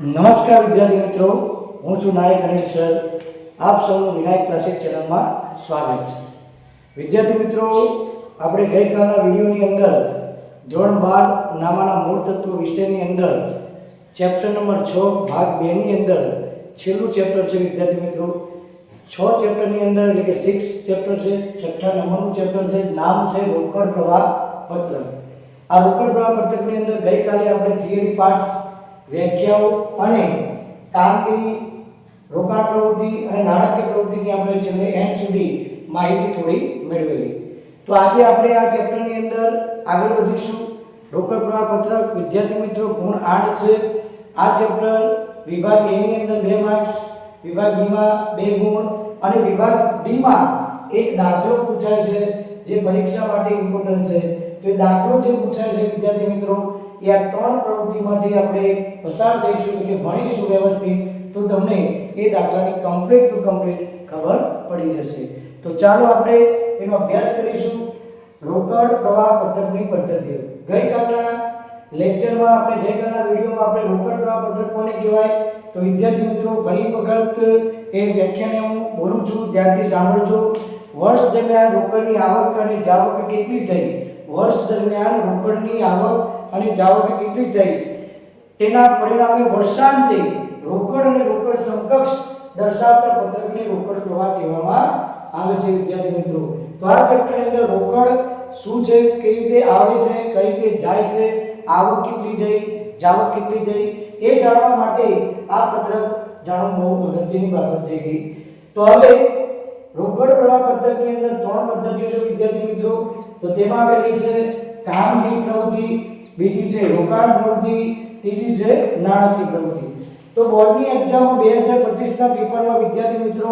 નમસ્કાર વિદ્યાર્થી મિત્રો, હું છું નાયક અનિલ સર. આપ સૌનું વિનાયક ક્લાસિક ચેનલમાં સ્વાગત છે. વિદ્યાર્થી મિત્રો, આપણે ગઈકાલના વિડીયોની અંદર ધોરણ બાર નામાના મૂળ તત્વો વિષયની અંદર ચેપ્ટર નંબર છ, ભાગ બેની અંદર છેલ્લું ચેપ્ટર છે વિદ્યાર્થી મિત્રો. છ ચેપ્ટરની અંદર એટલે કે સિક્સ ચેપ્ટર છે, છઠ્ઠા નંબરનું ચેપ્ટર છે, નામ છે રોકડ પ્રવાહ પત્રક. આ રોકડ પ્રવાહ પત્રકની અંદર ગઈકાલે આપણે થિયરી પાર્ટ્સ વ્યાખ્યાઓ અને કામગીરી રોકાણ પ્રવૃત્તિ અને નાણાકીય પ્રવૃત્તિની આપણે છેલ્લે એન્ડ સુધી માહિતી થોડી મેળવેલી. તો આજે આપણે આ ચેપ્ટરની અંદર આગળ વધીશું. રોકડ પ્રવાહ પત્રક, વિદ્યાર્થી મિત્રો, ગુણ આઠ છે. આ ચેપ્ટર વિભાગ એની અંદર બે માર્ક્સ, વિભાગ બીમાં બે ગુણ અને વિભાગ ડીમાં એક દાખલો પૂછાય છે, જે પરીક્ષા માટે ઇમ્પોર્ટન્ટ છે. તો એ દાખલો જે પૂછાય છે, વિદ્યાર્થી મિત્રો એ આ ત્રણ પ્રવૃત્તિમાંથી આપણે પસાર થઈશું કે ભણીશું વ્યવસ્થિત, તો તમને એ દાખલાની કમ્પ્લીટ ટુ કમ્પ્લીટ ખબર પડી જશે. તો ચાલો આપણે એનો અભ્યાસ કરીશું. રોકડ પ્રવાહ પદ્ધતિની પદ્ધતિઓ. ગઈકાલના લેક્ચરમાં આપણે, ગઈકાલના વિડીયોમાં આપણે રોકડ પ્રવાહ પદ્ધતિ કોને કહેવાય? તો વિદ્યાર્થી મિત્રો, ઘણી વખત એ વ્યાખ્યાને હું બોલું છું, ધ્યાનથી સાંભળજો. વર્ષ દરમિયાન રોકડની આવક અને જાવક કેટલી થઈ? વર્ષ દરમિયાન રોકડની આવક અને જાવરની કેટલી થઈ? તેના પરિણામે વર્ષાંતે રોકડ અને રોકડ સમકક્ષ દર્શાવતા પત્રકને રોકડ પ્રવાહ કહેવામાં આવે છે, વિદ્યાર્થી મિત્રો. તો આ ચેપ્ટરની અંદર રોકડ શું છે, કેવી રીતે આવે છે, કઈ રીતે જાય છે, આવક કેટલી જઈ જાવક કેટલી જઈ એ જાણવા માટે આ પત્રક જાણવું બહુ અગત્યની બાબત થઈ ગઈ. તો હવે રોકડ પ્રવાહ પદ્ધતિની અંદર ત્રણ પદ્ધતિઓ છે, વિદ્યાર્થી મિત્રો. તો તેમાં આવેલી છે, કામગીરી પ્રવૃત્તિ બીજી છે રોકાણ પ્રવૃત્તિ, ત્રીજી છે નાણાકીય પ્રવૃત્તિ. તો બોર્ડની એક્ઝામ બે હજાર પચીસના પેપરમાં વિદ્યાર્થી મિત્રો,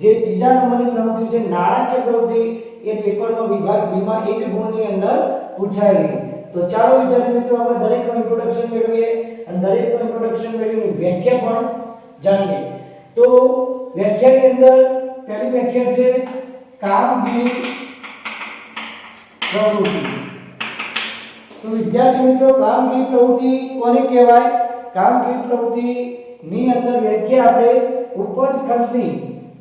જે ત્રીજા નંબરની પ્રવૃત્તિ છે, નાણાકીય પ્રવૃત્તિ, એ પેપરનો વિભાગ બીમાં એક ગુણની અંદર પૂછાયેલી. તો ચાલો વિદ્યાર્થી મિત્રો આપણે દરેકનું ઇન્ટ્રોડક્શન મેળવીએ અને દરેકનું ઇન્ટ્રોડક્શન મેળવીને વ્યાખ્યા પણ જાણીએ. તો વ્યાખ્યાની અંદર પહેલી વ્યાખ્યા છે, કામગીરી પ્રવૃત્તિ. તો વિદ્યાર્થી મિત્રો કામગીરી પ્રવૃત્તિ કોને કહેવાય? કામગીરી પ્રવૃત્તિ ની અંદર વ્યાખ્યા આપણે ઉપજ ખર્ચની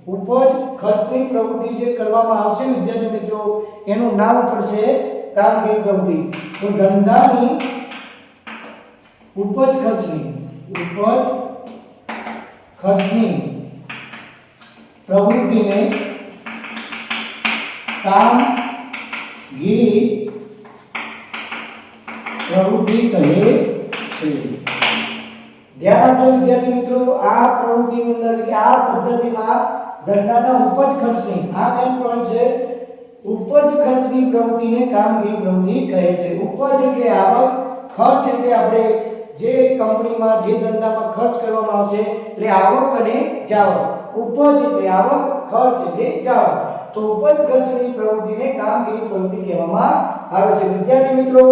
ઉપજ ખર્ચની પ્રવૃત્તિ જે કરવામાં આવશે વિદ્યાર્થી મિત્રો, એનું નામ પડશે કામગીરી પ્રવૃત્તિ. તો ધંધાની ઉપજ ખર્ચની ઉપજ ખર્ચની પ્રવૃત્તિને કામગીરી પ્રવૃત્તિ કહે છે. ધ્યાન આપજો વિદ્યાર્થી મિત્રો, આ પ્રવૃત્તિની અંદર કે આ પદ્ધતિમાં ધંધાના ઉપજ ખર્ચની, આ મેઇન પોઈન્ટ છે, ઉપજ ખર્ચની પ્રવૃત્તિને કામગીરી પ્રવૃત્તિ કહે છે. ઉપજ એટલે આવક, ખર્ચ એટલે આપણે જે કંપનીમાં, જે ધંધામાં ખર્ચ કરવામાં આવશે, એટલે આવક અને જાવક. ઉપજ એટલે આવક, ખર્ચ એટલે જાવક. તો ઉપજ ખર્ચની પ્રવૃત્તિને કામગીરી પ્રવૃત્તિ કહેવામાં આવે છે. વિદ્યાર્થી મિત્રો,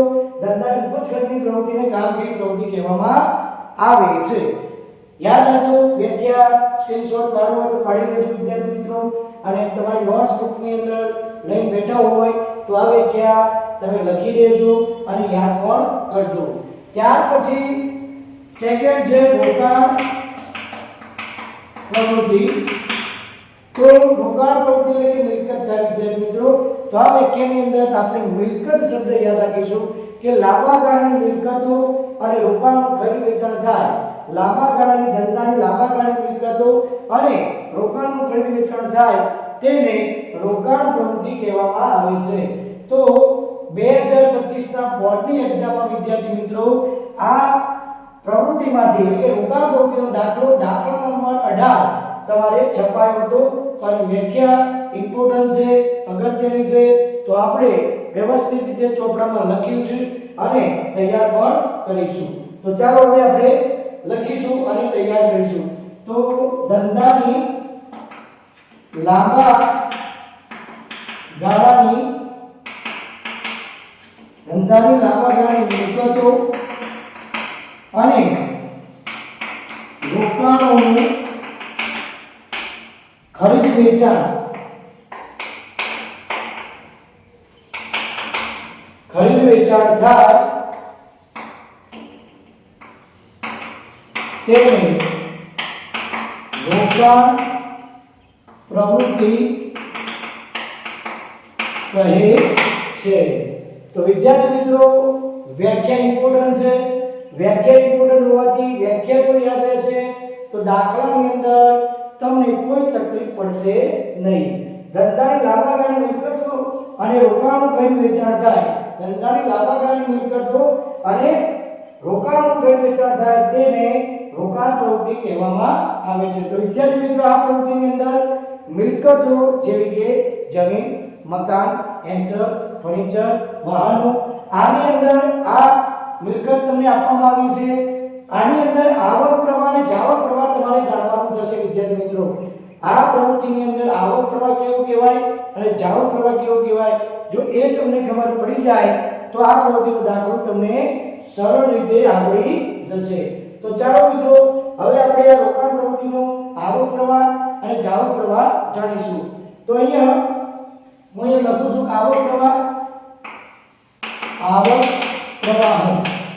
ધંધાની ઉપજ ખર્ચની પ્રવૃત્તિને કામગીરી પ્રવૃત્તિ કહેવામાં આવે છે. યાદ રાખજો, વ્યાખ્યા સ્ક્રીનશોટ પાડવો તો પાડી લેજો વિદ્યાર્થી મિત્રો. અને તમારી નોટ્સ બુકની અંદર લઈને બેઠા હોય તો આ વ્યાખ્યા તમે લખી દેજો અને યાદ પણ કરજો. ત્યાર પછી સેકન્ડ છે રોકાણ પ્રવૃત્તિ. તો રોકાણ પ્રવૃત્તિ એટલે મિલકત થાય, વિદ્યાર્થી મિત્રો. તો આ અંદર આપણે મિલકત શબ્દ યાદ રાખીશું કે લાંબા મિલકતો અને રોકાણનું ખરીદ વેચાણ થાય. લાંબા ધંધાની લાંબા મિલકતો અને રોકાણનું ખરીદ વેચાણ થાય તેને રોકાણ પ્રવૃત્તિ કહેવામાં આવે છે. તો બે હજાર પચીસના બોર્ડની એક્ઝામમાં વિદ્યાર્થી મિત્રો, આ પ્રવૃત્તિમાંથી એટલે કે રોકાણ પ્રવૃત્તિનો દાખલો દાખલા નંબર અઢાર તમારે છપાયો હતો પણ વ્યાખ્યા ઇમ્પોર્ટન્ટ છે, અગત્યની છે. તો આપણે વ્યવસ્થિત રીતે ચોપડામાં લખ્યું છે અને તૈયાર પણ કરીશું. તો ચાલો હવે આપણે લખીશું અને તૈયાર કરીશું. તો ધંધાની લાંબા ગાળાની ધંધાની લાંબા ગાળાની મિલકતો અને રોકાણોનું ખરીદ વેચાણ ખરીદ વેચાણ થાય તેને રોકાણ પ્રવૃત્તિ કહે છે તો વિદ્યાર્થી મિત્રો વ્યાખ્યા ઇમ્પોર્ટન્ટ છે વ્યાખ્યા ઇમ્પોર્ટન્ટ હોવાથી વ્યાખ્યા જો યાદ રહેશે તો દાખલાની અંદર તમને કોઈ તકલીફ પડશે નહીં. ધંધાની લાંબા ગાળાની મિલકતો અને રોકાણ કઈ વેચાણ થાય. ધંધાની લાંબા ગાળાની મિલકતો અને રોકાણ કઈ વેચાણ થાય તેને રોકાણ પ્રવૃત્તિ કહેવામાં આવે છે. તો વિદ્યાર્થી મિત્રો, આ પ્રવૃત્તિની અંદર મિલકતો જેવી કે જમીન, મકાન, યંત્ર, ફર્નિચર, વાહનો, આની અંદર આ મિલકત તમને આપવામાં આવી છે. આની અંદર આવક પ્રવાહ અને જાવક પ્રવાહ તમારે જાણવાનું થશે, વિદ્યાર્થી મિત્રો. આ પ્રવૃત્તિની અંદર આવક પ્રવાહ કેવો કહેવાય અને જાવક પ્રવાહ કેવો કહેવાય? જો એ તમને ખબર પડી જાય, તો આ પ્રવૃત્તિનો દાખલો તમને સરળ રીતે આવડી જશે. તો ચાલો મિત્રો, હવે આપણે આ રોકાણ પ્રવૃત્તિનો આવક પ્રવાહ અને જાવક પ્રવાહ જાણીશું. તો અહીંયા હું અહીંયા લખું છું, આવક પ્રવાહ આવક પ્રવાહ.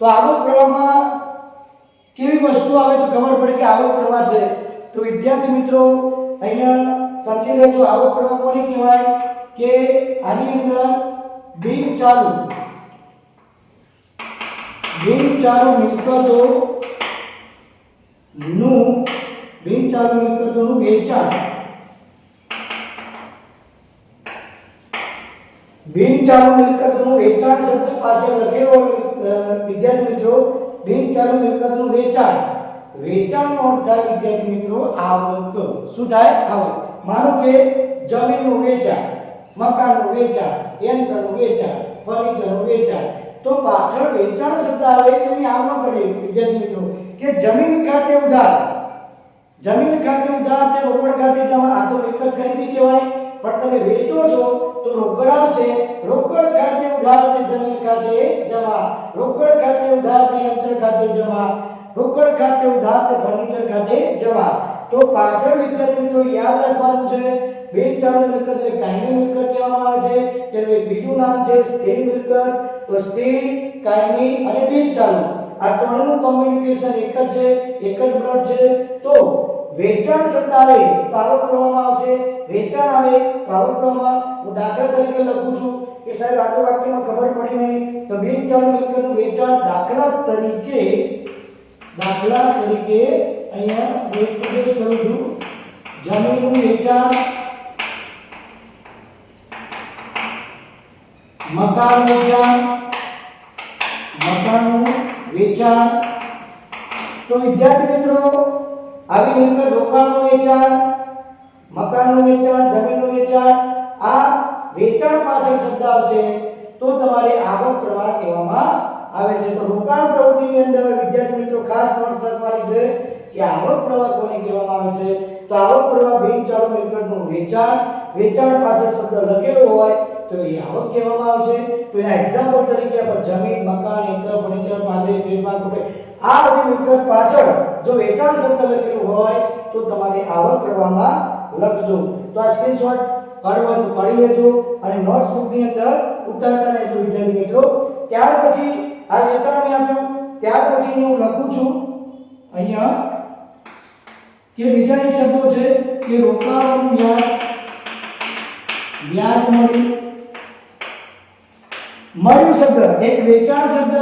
તો આવક પ્રવાહમાં કેવી વસ્તુ આવે તો ખબર પડે કે આવક પ્રવાહ છે. તો વિદ્યાર્થી મિત્રો, અહીંયા સમજી લેજો આવક પ્રવાહ કોને કહેવાય? કે આની અંદર બિન ચાલુ બિન ચાલુ મિલકતો નું બિન ચાલુ મિલકતોનું વેચાણ. બિન ચાલુ મિલકતોનું વેચાણ શબ્દ પાછળ લખેલો વિદ્યાર્થી મિત્રો બિનચાલુ મિલકતનું વેચાણ. વેચાણનો અર્થ થાય, વિદ્યાર્થી મિત્રો, આવક. શું થાય? આવક. માનો કે જમીનનું વેચાણ, મકાનનું વેચાણ, યંત્રનું વેચાણ, ફર્નિચરનું વેચાણ. તો પાછળ વેચાણ શબ્દ આવે તો એ આમ વિદ્યાર્થી મિત્રો, કે જમીન ખાતે ઉધાર. જમીન ખાતે ઉધાર તે રોકડ ખાતે તમે આ તો મિલકત ખરીદી કહેવાય. પણ તમે વેચો છો, તો રોકડ આવશે રોકડ ખાતે ઉધારથી જમીન ખાતે જમા. રોકડ ખાતે ઉધારથી યંત્ર ખાતે જમા. રોકડ ખાતે ઉધારથી ફર્નિચર ખાતે જમા. તો પાછળ વિદ્યાર્થી મિત્રો યાદ રાખવાનું છે બિનચાલુ મિલકત એટલે કાયમી મિલકત કહેવામાં આવે છે. તેનું એક બીજું નામ છે સ્થિર મિલકત. તો સ્થિર, કાયમી અને બિનચાલુ આ ત્રણનું કોમ્યુનિકેશન એક જ છે, એક જ બ્લડ છે. તો વેચાણ શબ્દ આવે તો પ્રવાહમાં આવશે. વેચાણ આવે તો આવક પ્રવાહમાં હું દાખલા તરીકે લખું છું કે સાહેબ, આ તો વાક્યમાં ખબર પડી નહીં. તો બિનચાલુ મિલકતનું વેચાણ દાખલા તરીકે દાખલા તરીકે અહીંયા હું સજેસ્ટ કરું છું. જમીનનું વેચાણ, મકાન વેચાણ, મકાનનું વેચાણ. તો વિદ્યાર્થી મિત્રો આવી મિલકત રોકાણનું વેચાણ, મકાનનું વેચાણ, જમીનનું વેચાણ, આ વેચાણ પાછળ શબ્દ આવશે તો તમારે આવક પ્રવાહ કહેવામાં આવે છે. તો રોકાણ પ્રવૃત્તિની અંદર વિદ્યાર્થી મિત્રો ખાસ નોંધ રાખવાની છે કે આવક પ્રવાહ કોને કહેવામાં આવે છે? તો આવક પ્રવાહ બિનચાલુ મિલકતનું વેચાણ વેચાણ પાછળ શબ્દ લખેલો હોય તો એ આવક કહેવામાં આવશે. તો એના એક્ઝામ્પલ તરીકે આપણે જમીન, મકાન, યંત્ર ફર્નિચર આ બધી પાછળ જો વેચાણ શબ્દ લખેલું હોય, તો તમારે આવક પ્રવાહમાં લખજો. તો આ સ્ક્રીનશોટ પાડવાનું પાડી લેજો અને નોટ્સ અંદર ઉતારતા રહેજો, વિદ્યાર્થી મિત્રો. ત્યાર પછી આ વેચાણ મેં આપ્યું. ત્યાર પછી હું લખું છું અહીંયા કે બીજા એક શબ્દો છે કે રોકાણનું વ્યાજ વ્યાજ મળ્યું મળ્યું શબ્દ, એક વેચાણ શબ્દ,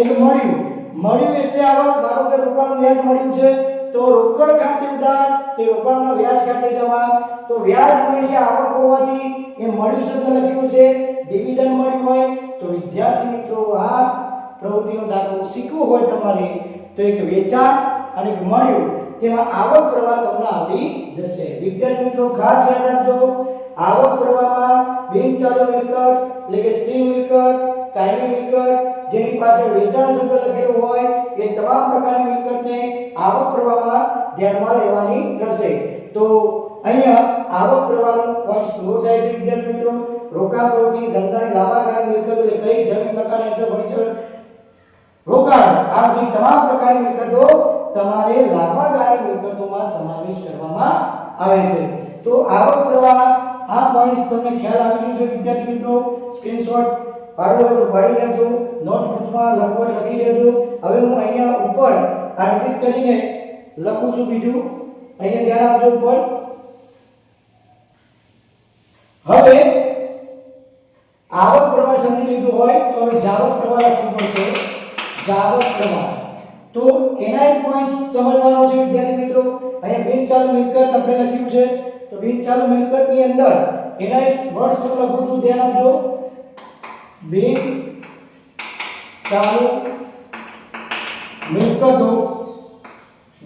એક મળ્યું. મળ્યું એટલે આવક ધારો કે રોકાણ વ્યાજ મળ્યું છે, તો રોકડ ખાતે ઉધાર તે રોકાણના વ્યાજ ખાતે જમા? તો વ્યાજ હંમેશા આવક હોવાથી એ મળ્યું શબ્દ લખ્યું છે ડિવિડન્ડ મળ્યું હોય તો વિદ્યાર્થી મિત્રો, આ પ્રવૃત્તિનો દાખલો શીખવો હોય તમારે. તો એક વેચાણ અને એક મળ્યું, તેમાં આવક પ્રવાહ તમને આવડી જશે. વિદ્યાર્થી મિત્રો, ખાસ યાદ રાખજો, આવક પ્રવાહમાં બિનચાલુ મિલકત, એટલે કે સ્થિર મિલકત કાયમી મિલકત, જેની પાછળ વેચાણ શબ્દ લખેલો હોય, એ તમામ પ્રકારની મિલકતને આવક પ્રવાહમાં ધ્યાનમાં લેવાની થશે. તો અહીંયા આવક પ્રવાહનો પોઈન્ટ શું થાય છે, વિદ્યાર્થી મિત્રો. રોકાણ પ્રવૃત્તિ ધંધાની લાભાકારી મિલકત એટલે કઈ જમીન મકાન યંત્ર ફર્નિચર રોકાણ, આ બધી તમામ પ્રકારની મિલકતો તમારે લાંબા ગાળાની મિલકતોમાં સમાવેશ કરવામાં આવે છે. તો આવક પ્રવાહ, આ પોઈન્ટ્સ તમને ખ્યાલ આવી ગયો છે, વિદ્યાર્થી મિત્રો. સ્ક્રીનશોટ હોય તો પાડી લેજો નોટબુકમાં લખવું હોય લખી લેજો. હવે હું અહીંયા ઉપર આ ડિલીટ કરીને લખું છું બીજું. અહીંયા ધ્યાન આપજો ઉપર. હવે આવક પ્રવાહ સમજી લીધું હોય તો હવે જાવક પ્રવાહ લખવું પડશે. જાવક પ્રવાહ. તો એના જ પોઈન્ટ સમજવાનો છે, વિદ્યાર્થી મિત્રો. અહીંયા બિન ચાલુ મિલકત આપણે લખ્યું છે. તો બિન ચાલુ મિલકતની અંદર એના વર્ડ શું લખું છું, ધ્યાન આપજો. બિન ચાલુ મિલકતો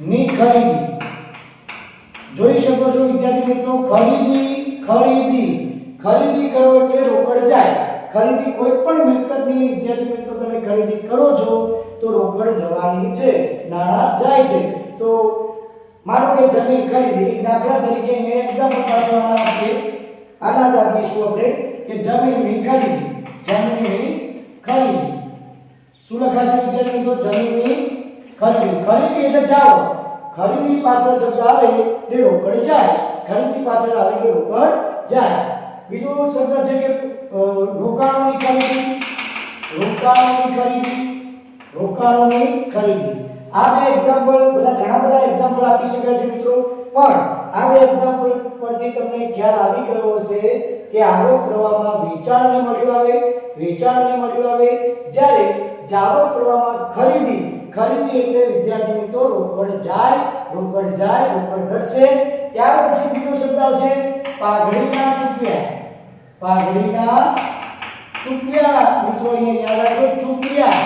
ની ખરીદી. જોઈ શકો છો વિદ્યાર્થી મિત્રો, ખરીદી ખરીદી. ખરીદી કરો એટલે રોકડ જાય. ખરીદી કોઈ પણ મિલકતની, વિદ્યાર્થી મિત્રો, તમે ખરીદી કરો છો, તો રોકડ જવાની છે, નાણાં જાય છે. તો માનો કે જમીન ખરીદી દાખલા તરીકે અહીંયા એક્ઝામ્પલ પાછળ આપીએ. આના જ આપીશું આપણે કે જમીનની ખરીદી. જમીનની ખરીદી. શું લખાશે વિદ્યાર્થી મિત્રો, જમીનની ખરીદી. ખરીદી એટલે જાઓ. ખરીદી પાછળ શબ્દ આવે એ રોકડ જાય. ખરીદી પાછળ આવે એટલે રોકડ જાય. બીજો શબ્દ છે કે રોકાણોની ખરીદી. રોકાણોની ખરીદી. રોકાણોની ખરીદી. આ બે એક્ઝામ્પલ બધા ઘણા બધા એક્ઝામ્પલ આપી શકાય છે મિત્રો. પણ આ એક્ઝામ્પલ પરથી તમને ખ્યાલ આવી ગયો હશે કે આવક પ્રવાહમાં વેચાણને મળ્યું આવે, વેચાણને મળ્યું આવે, જ્યારે જાવક પ્રવાહમાં ખરીદી ખરીદી એટલે વિદ્યાર્થી મિત્રો રોકડ જાય રોકડ જાય, રોકડ ઘટશે, ત્યાર પછી બીજો શબ્દ આવશે, પાઘડીના ચૂકવ્યા. પાઘડીના ચૂકવ્યા. મિત્રો, અહીંયા યાદ રાખો ચૂકવ્યા.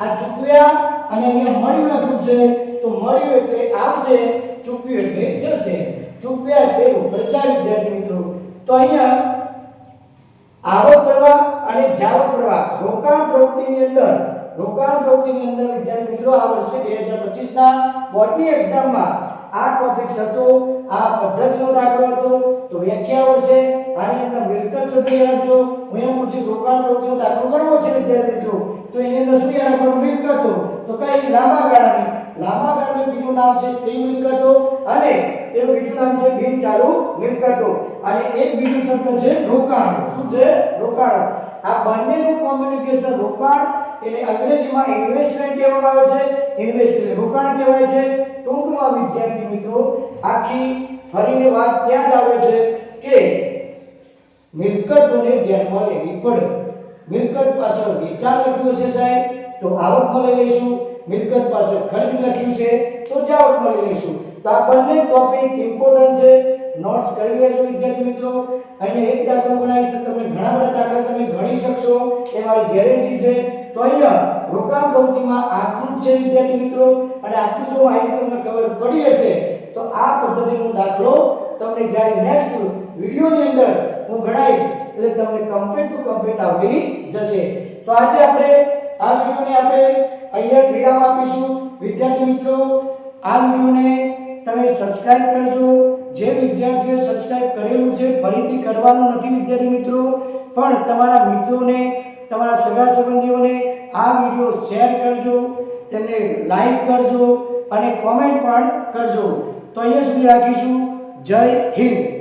આ ચૂકવ્યા અને અહીંયા મળ્યું લખ્યું છે, તો મળ્યું એટલે આવશે ચૂકવ્યું એટલે જશે. ચૂકવ્યા એટલે ઉપર ચાર વિદ્યાર્થી મિત્રો, તો અહીંયા આવક પ્રવાહ અને જાવક પ્રવાહ. રોકાણ પ્રવૃત્તિની અંદર, રોકાણ પ્રવૃત્તિની અંદર વિદ્યાર્થી મિત્રો, આ વર્ષે 2025 ના બોર્ડની એક્ઝામમાં આ ટોપિક હતો, આ પદ્ધતિનો દાખલો હતો. તો વ્યાખ્યા આવડશે આની અંદર મિલકત સુધી રાખજો. હું એમ પૂછી રોકાણ પ્રવૃત્તિનો દાખલો કરવો છે વિદ્યાર્થી મિત્રો? તો એની અંદર શું યાદ રાખવાનું? મિલકતો. તો કઈ લાંબા ગાળાની લાંબા ગાળાનું બીજું નામ છે સ્ત્રી મિલકતો અને તેનું બીજું નામ છે બિન ચાલુ મિલકતો. અને એક બીજું શબ્દ છે રોકાણ. શું છે? રોકાણ. આ બંનેનું કોમ્યુનિકેશન રોકાણ એને અંગ્રેજીમાં ઇન્વેસ્ટમેન્ટ કહેવામાં આવે છે. ઇન્વેસ્ટ રોકાણ કહેવાય છે. ટૂંકમાં વિદ્યાર્થી મિત્રો, આખી ફરીને વાત ત્યાં જ આવે છે કે મિલકતોને ધ્યાનમાં લેવી પડે. મિલકત પાછળ વેચાણ લખ્યું છે સાહેબ, તો આવકમાં લઈ લઈશું. મિલકત પાછળ ખરીદ લખ્યું છે, તો જાવકમાં મળી લઈશું. તો આ બંને ટોપિક ઇમ્પોર્ટન્ટ છે. નોટ્સ કરી લેજો, વિદ્યાર્થી મિત્રો. અહીંયા એક દાખલો બનાવીશ તો તમે ઘણા બધા દાખલા તમે ગણી શકશો. એ મારી ગેરંટી છે. તો અહીંયા રોકાણ પ્રવૃત્તિમાં આકૃત છે, વિદ્યાર્થી મિત્રો. અને આટલું જો માહિતી તમને ખબર પડી હશે, તો આ પદ્ધતિનો દાખલો તમને જ્યારે નેક્સ્ટ વિડિયોની અંદર હું ગણાવીશ, એટલે તમને કમ્પ્લીટ ટુ કમ્પ્લીટ આવડી જશે. તો આજે આપણે આ વિડીયોને આપણે અહીંયા વિરામ આપીશું. વિદ્યાર્થી મિત્રો, આ વિડીયોને તમે સબસ્ક્રાઇબ કરજો. જે વિદ્યાર્થીઓએ સબસ્ક્રાઇબ કરેલું છે, ફરીથી કરવાનું નથી વિદ્યાર્થી મિત્રો, પણ તમારા મિત્રોને, તમારા સગા સંબંધીઓને આ વીડિયો શેર કરજો, તેમને લાઈક કરજો અને કોમેન્ટ પણ કરજો. તો અહીંયા સુધી રાખીશું. જય હિન્દ.